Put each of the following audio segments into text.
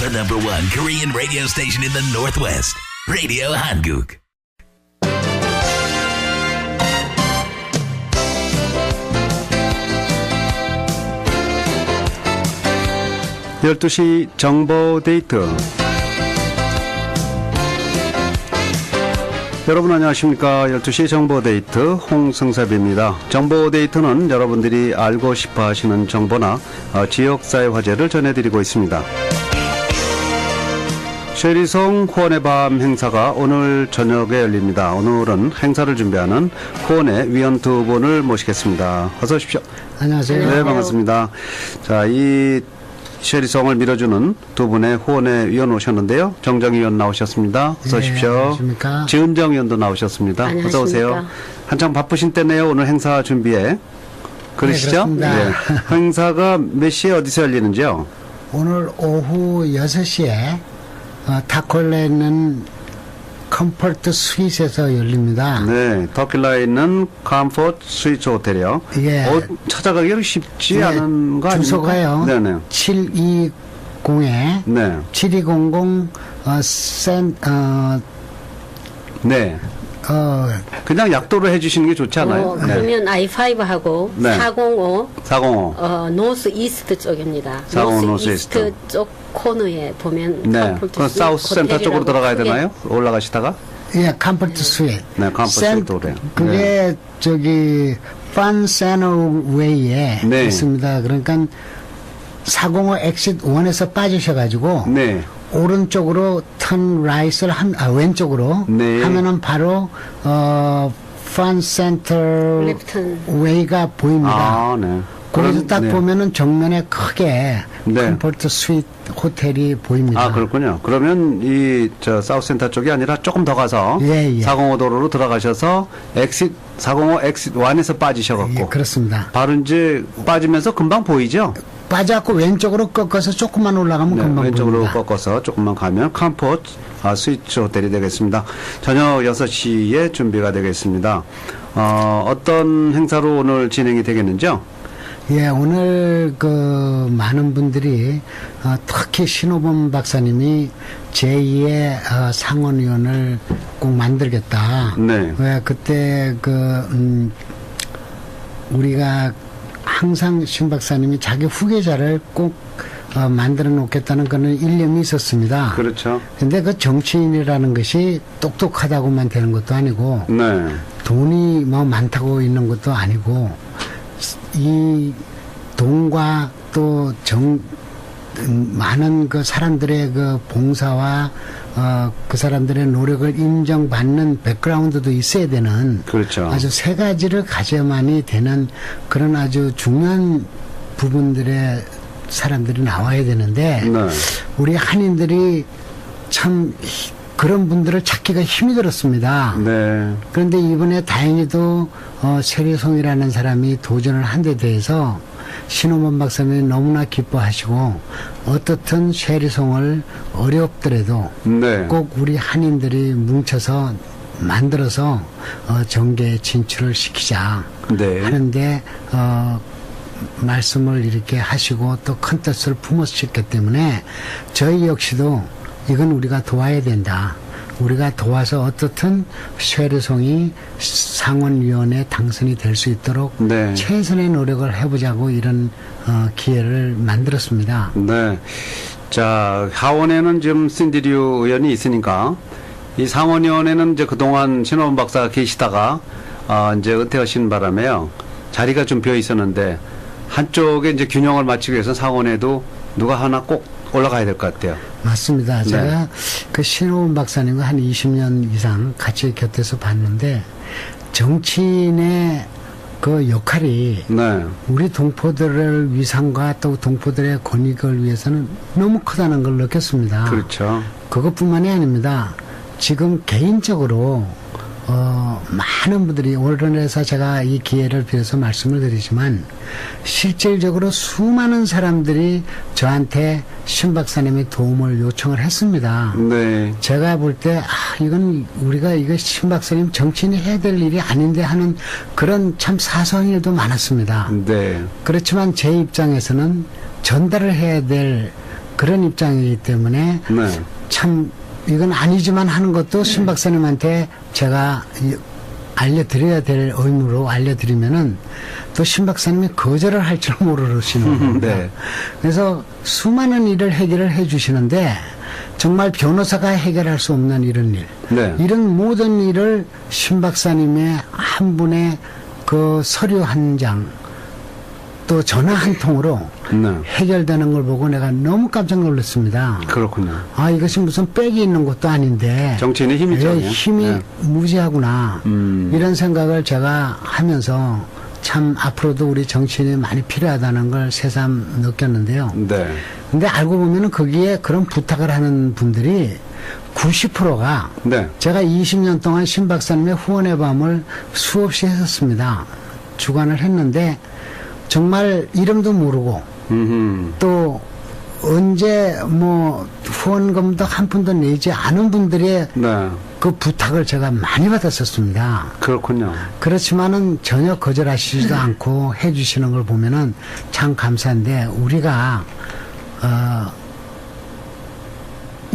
The number one Korean radio station in the Northwest. Radio Hanguk. 열두 시 정보 데이트. 여러분 안녕하십니까. 12시 정보 데이트 홍승섭입니다. 정보 데이트는 여러분들이 알고 싶어 하시는 정보나 어, 지역사회 화제를 전해드리고 있습니다. 쉐리송 후원의 밤 행사가 오늘 저녁에 열립니다. 오늘은 행사를 준비하는 후원의 위원 두 분을 모시겠습니다. 어서 오십시오. 안녕하세요. 네, 반갑습니다. 자, 이 쉐리송을 밀어주는 두 분의 후원의 위원 오셨는데요. 정정희 위원 나오셨습니다. 어서 네, 오십시오. 안녕하십니까. 지은정 위원도 나오셨습니다. 어서 안녕하십니까. 오세요. 한창 바쁘신 때네요. 오늘 행사 준비에. 그러시죠? 네, 그렇습니다. 행사가 몇 시에 어디서 열리는지요? 오늘 오후 6시에 어, 타콜레 있는 컴포트 스윗에서 열립니다. 네, 터킬라에 있는 컴포트 스위트 호텔이요. 예. 어, 찾아가기가 쉽지 네, 않은 거 아닙니까? 주소가요. 네네. 720에 네. 7200 어, 센, 어, 네. 어, 그냥 약도로 해주시는 게 좋지 않아요? 어, 그러면 I5하고 네. 405 405. 어, 노스 이스트 쪽입니다. 405 노스 이스트. 쪽 코너에 보면 네. 그 스윗 사우스 센터 쪽으로 들어가야 되나요? 올라가시다가? 예, 컴포트 스윗. 네, 컴포트 센- 스윗 오래. 그게 네. 저기 판 세너웨이에 네. 있습니다. 그러니까 405 엑sit 1에서 빠지셔가지고 네. 오른쪽으로 턴 라이트를 한, 아, 왼쪽으로 네. 하면은 바로 어, 판 센터. 웨이가 보입니다. 아, 네. 거기서 딱 네. 보면은 정면에 크게 네. 컴포트 스윗 호텔이 보입니다. 아, 그렇군요. 그러면 이, 저, 사우스 센터 쪽이 아니라 조금 더 가서 예, 예. 405 도로로 들어가셔서 엑sit, 405 엑sit 1에서 빠지셔갖고. 예, 그렇습니다. 바로 이제 빠지면서 금방 보이죠? 빠져갖고 왼쪽으로 꺾어서 조금만 올라가면 네, 금방 왼쪽으로 보입니다. 꺾어서 조금만 가면 컴포트 아, 스위치 호텔이 되겠습니다. 저녁 6시에 준비가 되겠습니다. 어, 어떤 행사로 오늘 진행이 되겠는지요? 예, 오늘 그 많은 분들이 어, 특히 신호범 박사님이 제2의 어, 상원위원을 꼭 만들겠다. 네. 왜 그때 그 음, 우리가 항상 신 박사님이 자기 후계자를 꼭 어, 만들어 놓겠다는 그런 일념이 있었습니다. 그렇죠. 근데 그 정치인이라는 것이 똑똑하다고만 되는 것도 아니고 네. 돈이 뭐 많다고 있는 것도 아니고 이 돈과 또 정 많은 그 사람들의 그 봉사와 어, 그 사람들의 노력을 인정받는 백그라운드도 있어야 되는 그렇죠. 아주 세 가지를 가져야만이 되는 그런 아주 중요한 부분들의 사람들이 나와야 되는데 네. 우리 한인들이 참 히- 그런 분들을 찾기가 힘이 들었습니다. 네. 그런데 이번에 다행히도 어, 세리송이라는 사람이 도전을 한 데 대해서 신호범 박사님이 너무나 기뻐하시고 어떻든 세리송을 어렵더라도 네. 꼭 우리 한인들이 뭉쳐서 만들어서 어, 정계에 진출을 시키자 네. 하는데 어, 말씀을 이렇게 하시고 또큰 뜻을 품으셨기 때문에 저희 역시도 이건 우리가 도와야 된다. 우리가 도와서 어떻든 쉐르송이 상원위원회 당선이 될 수 있도록 네. 최선의 노력을 해보자고 이런 어, 기회를 만들었습니다. 네. 자, 하원에는 지금 신디류 의원이 있으니까 이 상원위원회는 이제 그동안 신호원 박사가 계시다가 아, 이제 은퇴하신 바람에요. 자리가 좀 비어 있었는데 한쪽에 이제 균형을 맞추기 위해서 상원에도 누가 하나 꼭 올라가야 될 것 같아요. 맞습니다. 네. 제가 그 신호원 박사님과 한 20년 이상 같이 곁에서 봤는데 정치인의 그 역할이 네. 우리 동포들의 위상과 또 동포들의 권익을 위해서는 너무 크다는 걸 느꼈습니다. 그렇죠. 그것뿐만이 아닙니다. 지금 개인적으로 어, 많은 분들이 오늘에서 제가 이 기회를 빌어서 말씀을 드리지만 실질적으로 수많은 사람들이 저한테 신 박사님의 도움을 요청을 했습니다. 네. 제가 볼 때, 아, 이건 우리가 이거 신 박사님 정치인이 해야 될 일이 아닌데 하는 그런 참 사소한 일도 많았습니다. 네. 그렇지만 제 입장에서는 전달을 해야 될 그런 입장이기 때문에 네. 참 이건 아니지만 하는 것도 신 박사님한테 제가 이- 알려드려야 될 의무로 알려드리면은 또 신 박사님이 거절을 할 줄 모르시는 겁니다. 네. 그래서 수많은 일을 해결을 해 주시는데 정말 변호사가 해결할 수 없는 이런 일, 네. 이런 모든 일을 신 박사님의 한 분의 그 서류 한 장, 또 전화 한 통으로 네. 해결되는 걸 보고 내가 너무 깜짝 놀랐습니다. 그렇군요. 아 이것이 무슨 빽이 있는 것도 아닌데 정치인의 힘이죠. 예, 힘이 네. 무지하구나 음. 이런 생각을 제가 하면서 참 앞으로도 우리 정치인이 많이 필요하다는 걸 새삼 느꼈는데요. 네. 근데 알고 보면은 거기에 그런 부탁을 하는 분들이 90%가 네. 제가 20년 동안 신 박사님의 후원의 밤을 수없이 했었습니다. 주관을 했는데 정말 이름도 모르고 음. 또 언제 뭐 후원금도 한 푼도 내지 않은 분들의 네. 그 부탁을 제가 많이 받았었습니다. 그렇군요. 그렇지만은 전혀 거절하시지도 않고 해주시는 걸 보면은 참 감사한데 우리가 어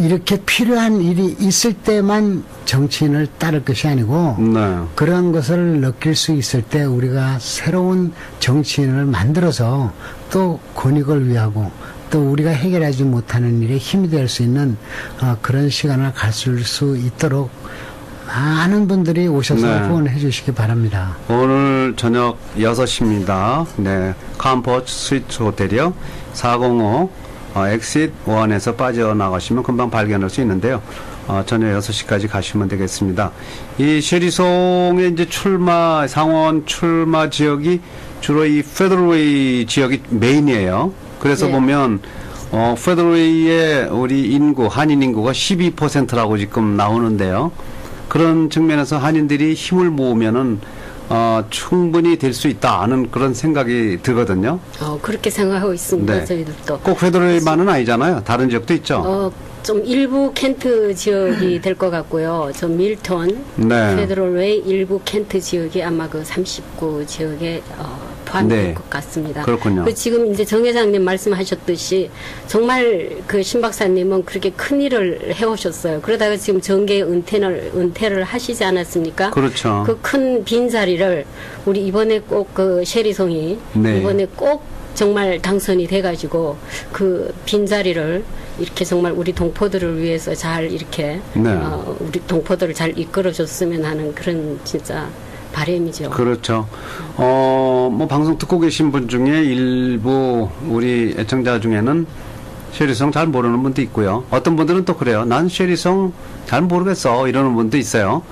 이렇게 필요한 일이 있을 때만 정치인을 따를 것이 아니고 네. 그런 것을 느낄 수 있을 때 우리가 새로운 정치인을 만들어서 또 권익을 위하고 또 우리가 해결하지 못하는 일에 힘이 될 수 있는 어, 그런 시간을 가질 수 있도록 많은 분들이 오셔서 네. 후원해 주시기 바랍니다. 오늘 저녁 6시입니다. 네. 캄포츠 스위트 호텔이요. 405 어, 엑싯 1에서 빠져나가시면 금방 발견할 수 있는데요. 어, 저녁 6시까지 가시면 되겠습니다. 이 쉐리송의 이제 출마, 상원 출마 지역이 주로 이 페더럴웨이 지역이 메인이에요. 그래서 네. 보면 어, 페더럴웨이의 우리 인구, 한인 인구가 12%라고 지금 나오는데요. 그런 측면에서 한인들이 힘을 모으면은 어, 충분히 될 수 있다는 그런 생각이 들거든요. 어, 그렇게 생각하고 있습니다. 네. 저희들도. 꼭 페더럴만은 아니잖아요. 다른 지역도 있죠. 어, 좀 일부 켄트 지역이 될 것 같고요. 저 밀턴, 네. 페드럴웨이 일부 켄트 지역이 아마 그 39 지역에 어, 포함될 네. 것 같습니다. 그렇군요. 그 지금 이제 정 회장님 말씀하셨듯이 정말 그 신 박사님은 그렇게 큰 일을 해오셨어요. 그러다가 지금 정계 은퇴를 은퇴를 하시지 않았습니까? 그렇죠. 그 큰 빈 자리를 우리 이번에 꼭 그 셰리송이 네. 이번에 꼭 정말 당선이 돼가지고 그 빈자리를 이렇게 정말 우리 동포들을 위해서 잘 이렇게 네. 어, 우리 동포들을 잘 이끌어줬으면 하는 그런 진짜 바람이죠. 그렇죠. 어, 뭐 방송 듣고 계신 분 중에 일부 우리 애청자 중에는 쉐리송 잘 모르는 분도 있고요. 어떤 분들은 또 그래요. 난 쉐리송 잘 모르겠어. 이러는 분도 있어요.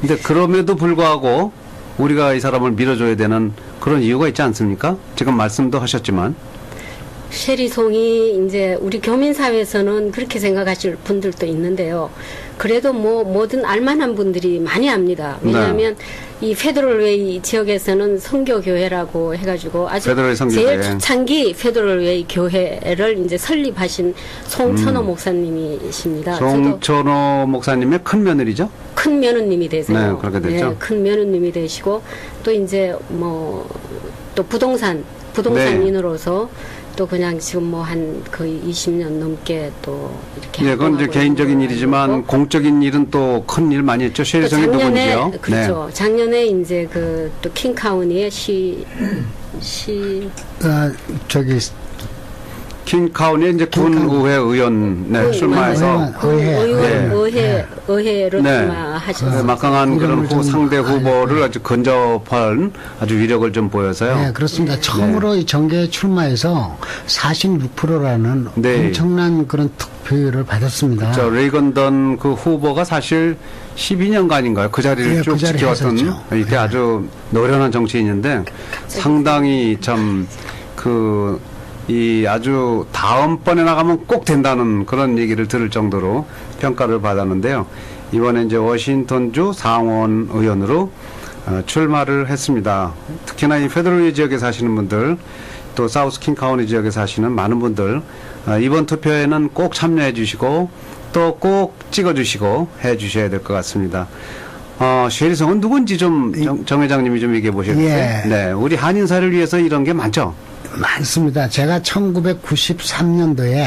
근데 그럼에도 불구하고 우리가 이 사람을 밀어줘야 되는 그런 이유가 있지 않습니까? 지금 말씀도 하셨지만. 쉐리송이 이제 우리 교민 사회에서는 그렇게 생각하실 분들도 있는데요. 그래도 뭐 뭐든 알만한 분들이 많이 압니다. 왜냐하면 이 페더럴웨이 지역에서는 성교교회라고 해가지고 아주. 제일 초창기 페더럴웨이 교회를 이제 설립하신 송천호 목사님이십니다. 저도 송천호 목사님의 큰 며느리죠? 큰 며느님이 되세요. 네, 그렇게 됐죠. 네, 큰 며느님이 되시고 또 이제 뭐 또 부동산 부동산인으로서 또 그냥 지금 뭐 한 거의 20년 넘게 또 이렇게 예, 그건 이제 개인적인 일이지만 공적인 일은 또 큰 일 많이 했죠. 작년에 누군지요? 네. 그렇죠. 작년에 이제 그 또 킹카운티의 시 시, 어, 저기 킹카운이 이제. 군 의회 의원 네, 그, 출마해서 의원, 의회. 의원 네. 의회 의회로 네. 출마하셨어요. 네, 막강한 그런 후, 좀 상대 알려요. 후보를 아주 근접한 아주 위력을 좀 보여서요. 네, 그렇습니다. 처음으로 이 정계에 출마해서 46%라는 네. 엄청난 그런 득표율을 받았습니다. 저 레이건던 그 후보가 사실 12년간인가요? 그 자리를 예, 쭉그 자리에 지켜왔던. 이때 아주 노련한 정치인인데 상당히 참 그 이 아주 다음번에 나가면 꼭 된다는 그런 얘기를 들을 정도로 평가를 받았는데요. 이번에 이제 워싱턴주 상원 의원으로 어, 출마를 했습니다. 특히나 이 페더럴 지역에 사시는 분들 또 사우스 킹카운티 지역에 사시는 많은 분들 어, 이번 투표에는 꼭 참여해 주시고 또 꼭 찍어 주시고 해 주셔야 될 것 같습니다. 어, 쉐리성은 누군지 좀 정, 정 회장님이 좀 얘기해 보실까요? 예. 네, 우리 한인사를 위해서 이런 게 많죠. 많습니다. 제가 1993년도에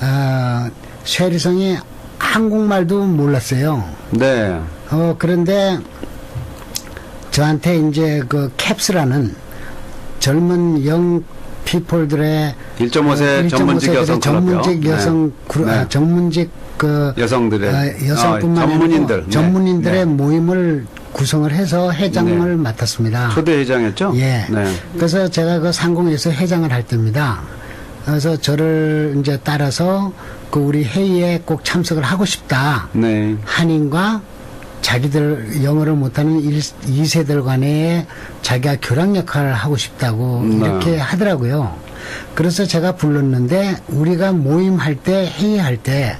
어, 쉐리성이 한국말도 몰랐어요. 네. 어, 그런데 저한테 이제 그 캡스라는 젊은 영 피플들의 1.5세 전문직 세들의 여성 전문직 클럽이요. 여성 네. 그룹, 아, 네. 전문직 그 여성들의 아, 여성뿐만 어, 전문인들 아니고 네. 전문인들의 네. 모임을 구성을 해서 회장을 네. 맡았습니다. 초대 회장이었죠? 예. 네. 그래서 제가 그 상공에서 회장을 할 때입니다. 그래서 저를 이제 따라서 그 우리 회의에 꼭 참석을 하고 싶다. 네. 한인과 자기들 영어를 못하는 1, 2세들 간에 자기가 교량 역할을 하고 싶다고 네. 이렇게 하더라고요. 그래서 제가 불렀는데 우리가 모임할 때 회의할 때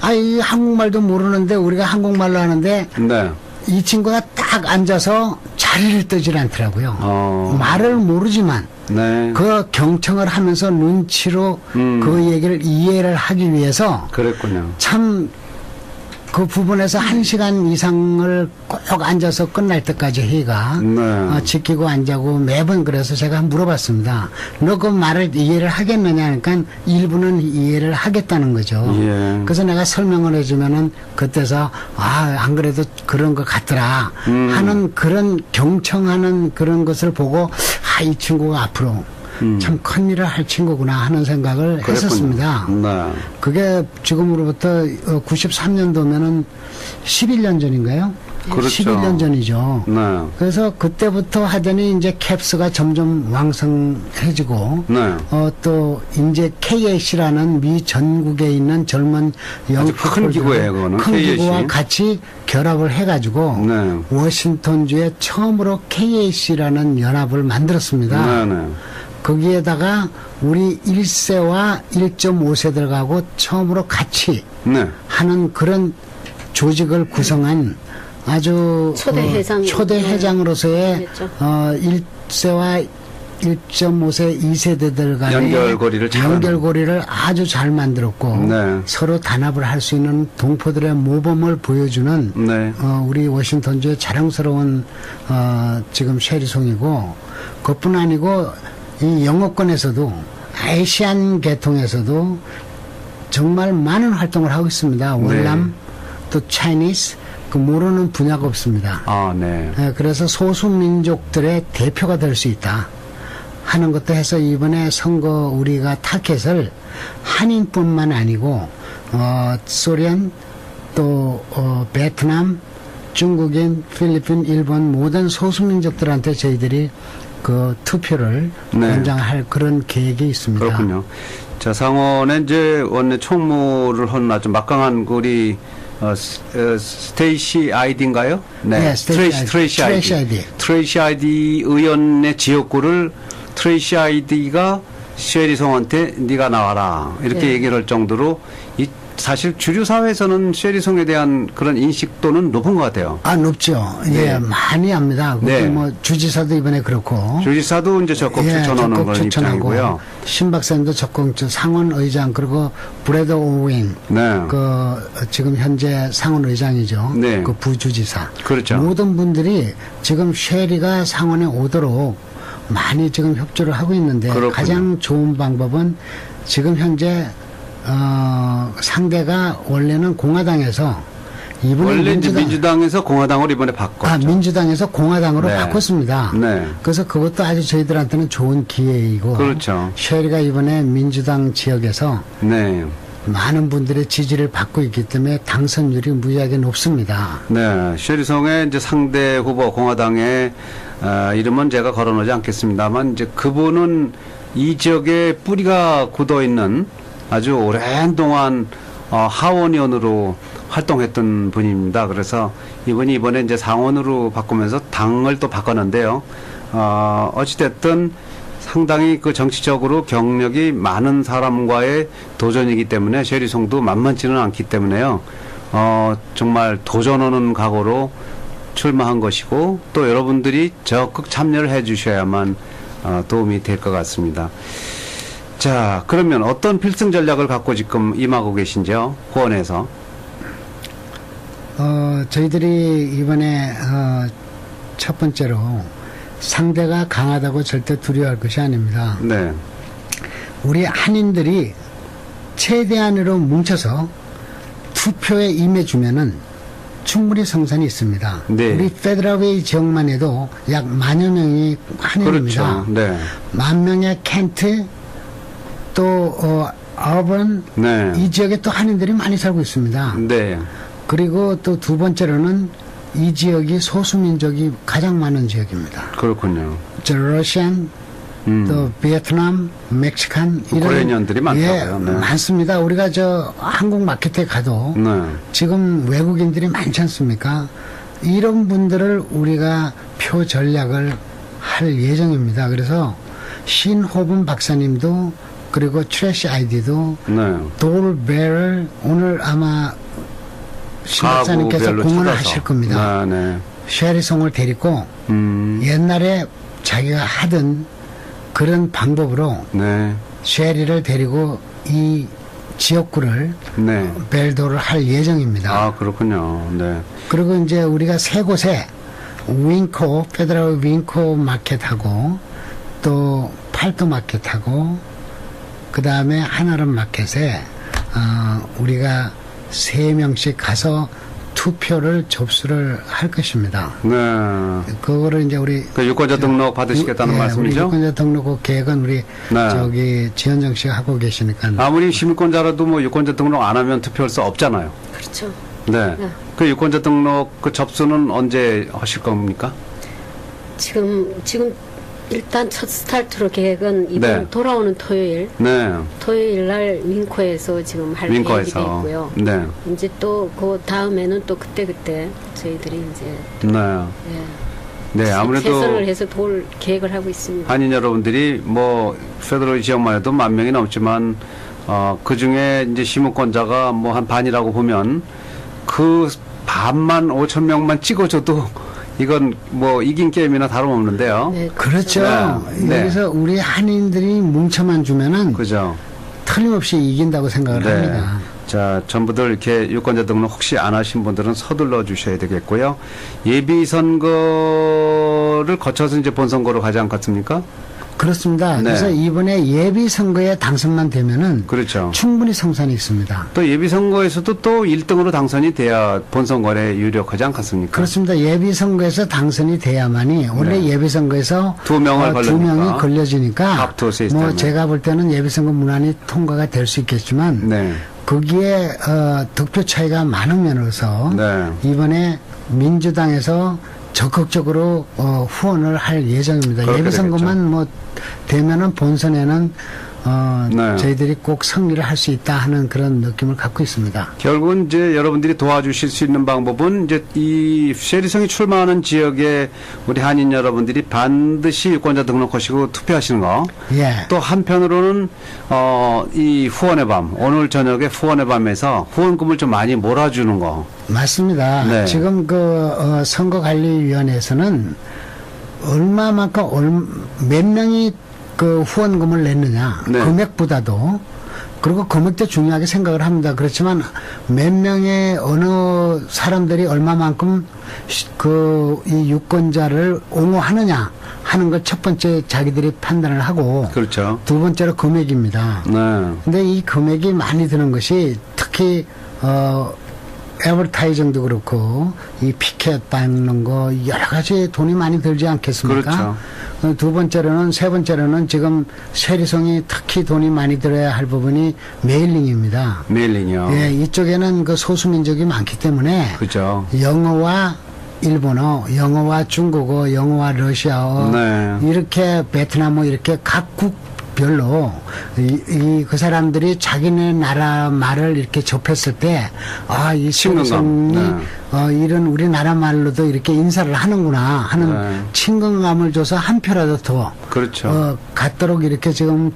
아, 이 한국말도 모르는데 우리가 한국말로 하는데 네. 이 친구가 딱 앉아서 자리를 뜨질 않더라고요. 어. 말을 모르지만 네. 그 경청을 하면서 눈치로 음. 그 얘기를 이해를 하기 위해서 그랬군요. 참 그 부분에서 한 시간 이상을 꼭 앉아서 끝날 때까지 회의가 네. 어, 지키고 앉자고 매번 그래서 제가 물어봤습니다. 너 그 말을 이해를 하겠느냐 하니까 일부는 이해를 하겠다는 거죠. 예. 그래서 내가 설명을 해주면은 그때서 아 안 그래도 그런 것 같더라 음. 하는 그런 경청하는 그런 것을 보고 아 이 친구가 앞으로 참큰 일을 할 친구구나 하는 생각을 음. 그랬군요. 했었습니다. 네. 그게 지금으로부터 93년도면은 11년 전인가요? 그렇죠. 11년 전이죠. 네. 그래서 그때부터 하더니 이제 캡스가 점점 왕성해지고 네. 어, 또 이제 KAC라는 미 전국에 있는 젊은 영 아주 큰 기구예요, 그거는. 큰 KAC. 기구와 같이 결합을 해가지고 네. 워싱턴주에 처음으로 KAC라는 연합을 만들었습니다. 거기에다가 우리 1세와 1.5세들하고 처음으로 같이 네. 하는 그런 조직을 구성한 아주 초대 어, 회장. 초대 네. 회장으로서의. 어 1세와 1.5세 2세대들 간의 연결고리를 잘 연결고리를 아주 잘 만들었고 네. 서로 단합을 할 수 있는 동포들의 모범을 보여주는 네. 어, 우리 워싱턴주의 자랑스러운 어, 지금 쉐리송이고 그뿐 아니고 이 영어권에서도 아시안 계통에서도 정말 많은 활동을 하고 있습니다. 월남 또 차이니스 그 모르는 분야가 없습니다. 아, 네. 예, 그래서 소수민족들의 대표가 될 수 있다 하는 것도 해서 이번에 선거 우리가 타켓을 한인뿐만 아니고 어, 소련 또 어, 베트남 중국인 필리핀 일본 모든 소수민족들한테 저희들이 그 투표를 네. 권장할 그런 계획이 있습니다. 그렇군요. 자, 상원에 이제 원내 총무를 한 아주 막강한 그 우리 어, 스, 어, 스테이시 아이디인가요? 네, 스테이시 트레이시, 아이디. 트레이시 아이디. 트레이시 아이디 의원의 지역구를 트레이시 아이디가 쉐리송한테 네가 나와라 이렇게 네. 얘기를 할 정도로 이 사실 주류 사회에서는 쉐리송에 대한 그런 인식도는 높은 것 같아요. 아 높죠. 네. 예, 많이 합니다. 네. 뭐 주지사도 이번에 그렇고. 주지사도 이제 적극 추천하는 적극 그런 입장이고요. 신 박사님도 적극 추- 상원 의장 그리고 브래드 오웬 네. 그 어, 지금 현재 상원 의장이죠. 네. 그 부주지사. 그렇죠. 모든 분들이 지금 쉐리가 상원에 오도록 많이 지금 협조를 하고 있는데 그렇군요. 가장 좋은 방법은 지금 현재 어, 상대가 원래는 공화당에서 원래 민주당, 민주당 에서 공화당으로 이번에 바꿨죠. 아, 민주당에서 공화당으로 네. 바꿨습니다. 네. 그래서 그것도 아주 저희들한테는 좋은 기회이고. 그렇죠. 쉐리가 이번에 민주당 지역에서 네. 많은 분들의 지지를 받고 있기 때문에 당선율이 무지하게 높습니다. 네, 쉐리송의 이제 상대 후보 공화당의 아, 이름은 제가 거론하지 않겠습니다만 이제 그분은 이 지역에 뿌리가 굳어 있는 아주 오랜 동안 어, 하원의원으로 활동했던 분입니다. 그래서 이분이 이번에 이제 상원으로 바꾸면서 당을 또 바꿨는데요. 어, 어찌됐든 상당히 그 정치적으로 경력이 많은 사람과의 도전이기 때문에 쉐리송도 만만치는 않기 때문에요. 어, 정말 도전하는 각오로 출마한 것이고 또 여러분들이 적극 참여를 해 주셔야만 어, 도움이 될 것 같습니다. 자, 그러면 어떤 필승 전략을 갖고 지금 임하고 계신지요? 호원에서. 어, 저희들이 이번에 어, 첫 번째로 상대가 강하다고 절대 두려워할 것이 아닙니다. 네. 우리 한인들이 최대한으로 뭉쳐서 투표에 임해주면은 충분히 성산이 있습니다. 네. 우리 페드라웨이 지역만 해도 약 만여 명이 한인입니다. 그렇죠. 네. 만 명의 켄트 또 어, 어번 네. 이 지역에 또 한인들이 많이 살고 있습니다. 네. 그리고 또 두 번째로는 이 지역이 소수민족이 가장 많은 지역입니다. 그렇군요. 저 러시안, 음. 또 베트남, 멕시칸 이런 우크라이나인들이 많다고요. 예, 네. 많습니다. 우리가 저 한국 마켓에 가도 네. 지금 외국인들이 많지 않습니까? 이런 분들을 우리가 표 전략을 할 예정입니다. 그래서 신호분 박사님도 그리고 트래시 아이디도 네. 돌베를 오늘 아마 신 박사님께서 가구별로 공헌을. 하실 겁니다. 네, 네. 쉐리송을 데리고 음. 옛날에 자기가 하던 그런 방법으로 네. 쉐리를 데리고 이 지역구를 네. 벨도를 할 예정입니다. 아, 그렇군요. 네. 그리고 이제 우리가 세 곳에 윙코, 페더럴 윙코 마켓하고 또 팔도 마켓하고 그 다음에 한아름 마켓에 어, 우리가 세 명씩 가서 투표를 접수를 할 것입니다. 네. 그거를 이제 우리 그 유권자 등록 받으시겠다는 예, 말씀이죠? 유권자 등록 계획은 우리 네. 저기 지현정 씨가 하고 계시니까 아무리 시민권자라도 뭐 유권자 등록 안 하면 투표할 수 없잖아요. 그렇죠. 네. 네. 그 유권자 등록 그 접수는 언제 하실 겁니까? 지금 지금 일단 첫 스타트로 계획은 이번 네. 돌아오는 토요일 네. 토요일 날 윙코에서 지금 할 계획이 돼 윙커에서. 있고요. 네. 이제 또 그 다음에는 또 그때 그때 저희들이 이제 네. 예, 네. 아무래도 최선을 해서 돌 계획을 하고 있습니다. 한인 여러분들이 뭐 페더럴 지역만 해도 만 명이 넘지만 어, 그 중에 이제 시민권자가 뭐 한 반이라고 보면 그 반만 5천 명만 찍어줘도 이건 뭐 이긴 게임이나 다름없는데요. 네, 그렇죠. 네. 네. 여기서 우리 한인들이 뭉쳐만 주면은 그죠? 틀림없이 이긴다고 생각을 네. 합니다. 자, 전부들 이렇게 유권자 등록 혹시 안 하신 분들은 서둘러 주셔야 되겠고요. 예비 선거를 거쳐서 이제 본선거로 가지 않겠습니까? 그렇습니다. 네. 그래서 이번에 예비 선거에 당선만 되면은 그렇죠. 충분히 성산이 있습니다. 또 예비 선거에서도 또 1등으로 당선이 돼야 본선거에 유력하지 않겠습니까? 그렇습니다. 예비 선거에서 당선이 돼야만이 원래 네. 예비 선거에서 두 명을 어, 두. 명이 걸려지니까. 뭐 제가 볼 때는 예비 선거 문안이 통과가 될 수 있겠지만 네. 거기에 어, 득표 차이가 많으면서 네. 이번에 민주당에서 적극적으로 어, 후원을 할 예정입니다. 그렇게 예비 선거만 뭐 되면은 본선에는 어, 네. 저희들이 꼭 승리를 할 수 있다 하는 그런 느낌을 갖고 있습니다. 결국은 이제 여러분들이 도와주실 수 있는 방법은 이제 이 쉐리성이 출마하는 지역에 우리 한인 여러분들이 반드시 유권자 등록하시고 투표하시는 거. 예. 또 한편으로는 어, 이 후원의 밤 오늘 저녁에 후원의 밤에서 후원금을 좀 많이 몰아주는 거. 맞습니다. 네. 지금 그 어, 선거관리위원회에서는 얼마만큼 얼, 몇 명이 그 후원금을 냈느냐 네. 금액보다도 그리고 금액도 중요하게 생각을 합니다. 그렇지만 몇 명의 어느 사람들이 얼마만큼 그 이 유권자를 옹호하느냐 하는 걸 첫 번째 자기들이 판단을 하고 그렇죠. 두 번째로 금액입니다. 네. 근데 이 금액이 많이 드는 것이 특히 어 에버타이징도 그렇고 이 피켓 받는 거 여러 가지 돈이 많이 들지 않겠습니까? 그렇죠. 어, 두 번째로는 세 번째로는 지금 세리성이 특히 돈이 많이 들어야 할 부분이 메일링입니다. 메일링이요. 예, 이쪽에는 그 소수민족이 많기 때문에 그죠. 영어와 일본어, 영어와 중국어, 영어와 러시아어, 네. 이렇게 베트남어 이렇게 각국 별로 이 그 사람들이 자기네 나라 말을 이렇게 접했을 때 아이 친근감. 신성이 네. 어, 이런 우리나라 말로도 이렇게 인사를 하는구나 하는 네. 친근감을 줘서 한 표라도 더 그렇죠. 어, 갖도록 이렇게 지금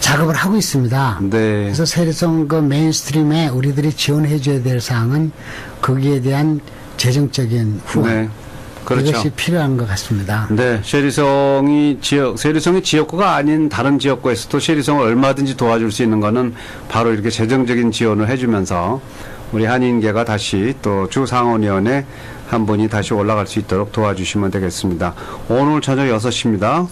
작업을 하고 있습니다. 네. 그래서 세리성 그 메인스트림에 우리들이 지원해 줘야 될 사항은 거기에 대한 재정적인 후원 네. 그렇죠. 이것이 필요한 것 같습니다. 네, 쉐리성이 지역, 쉐리성이 지역구가 아닌 다른 지역구에서도 쉐리성을 얼마든지 도와줄 수 있는 거는 바로 이렇게 재정적인 지원을 해주면서 우리 한인계가 다시 또 주상원위원회 한 분이 다시 올라갈 수 있도록 도와주시면 되겠습니다. 오늘 저녁 6시입니다.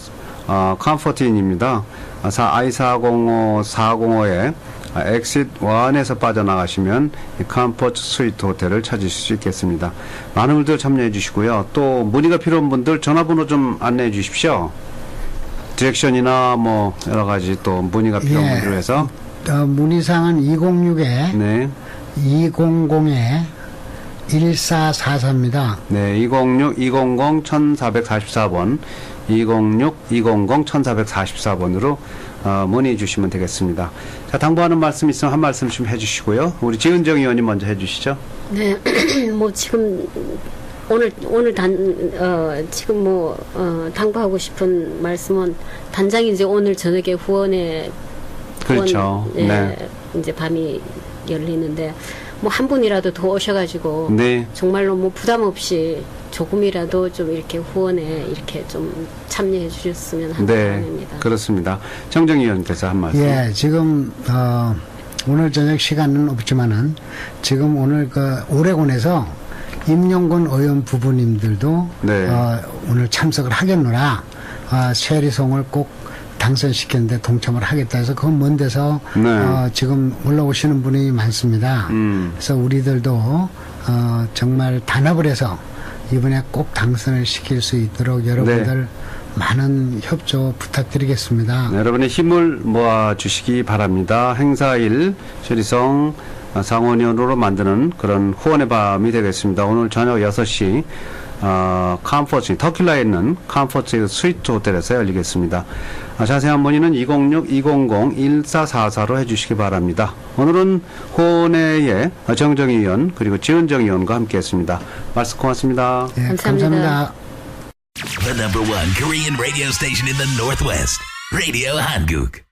어, 컴포트인입니다. 아, 사, I405, 405에 아, 엑sit 1에서 빠져나가시면 이 컴포트 스위트 호텔을 찾으실 수 있겠습니다. 많은 분들 참여해 주시고요. 또 문의가 필요한 분들 전화번호 좀 안내해 주십시오. 디렉션이나 뭐 여러 가지 또 문의가 필요한 예. 분들 위해서 어, 문의사항은 206에 네. 200에 1444입니다. 네, 206 200 1444번 206 200 1444번으로 어, 문의해 주시면 되겠습니다. 자, 당부하는 말씀 있으면 한 말씀 좀 해 주시고요. 우리 지은정 의원님 먼저 해 주시죠. 네, 뭐 지금 오늘 오늘 단 어, 지금 뭐 어, 당부하고 싶은 말씀은 단장이 이제 오늘 저녁에 후원에 그렇죠. 후원, 예, 네. 이제 밤이 열리는데 뭐 한 분이라도 더 오셔가지고 네. 정말로 뭐 부담 없이 조금이라도 좀 이렇게 후원에 이렇게 좀 참여해 주셨으면 하는 네. 바람입니다. 그렇습니다. 정정 의원께서 한 말씀. 예, 지금 어, 오늘 저녁 시간은 없지만은 지금 오늘 그 오레곤에서 임용곤 의원 부부님들도 네. 어, 오늘 참석을 하겠노라 어, 쉐리송을 꼭 당선시켰는데 동참을 하겠다 해서 그건 먼 데서 네. 어, 지금 올라오시는 분이 많습니다. 음. 그래서 우리들도 어, 정말 단합을 해서 이번에 꼭 당선을 시킬 수 있도록 여러분들 네. 많은 협조 부탁드리겠습니다. 네, 여러분의 힘을 모아 주시기 바랍니다. 행사일 최리성 상원위원으로 만드는 그런 후원의 밤이 되겠습니다. 오늘 저녁 6시 어, 컴포츠 터킬라에 있는 컴포츠 스위트 호텔에서 열리겠습니다. 아, 자세한 문의는 206-200-1444로 해주시기 바랍니다. 오늘은 호내의 정정희 의원 그리고 지은정 의원과 함께했습니다. 말씀 고맙습니다. 예, 감사합니다. 감사합니다. The number one Korean radio station in the Northwest. Radio Hanguk.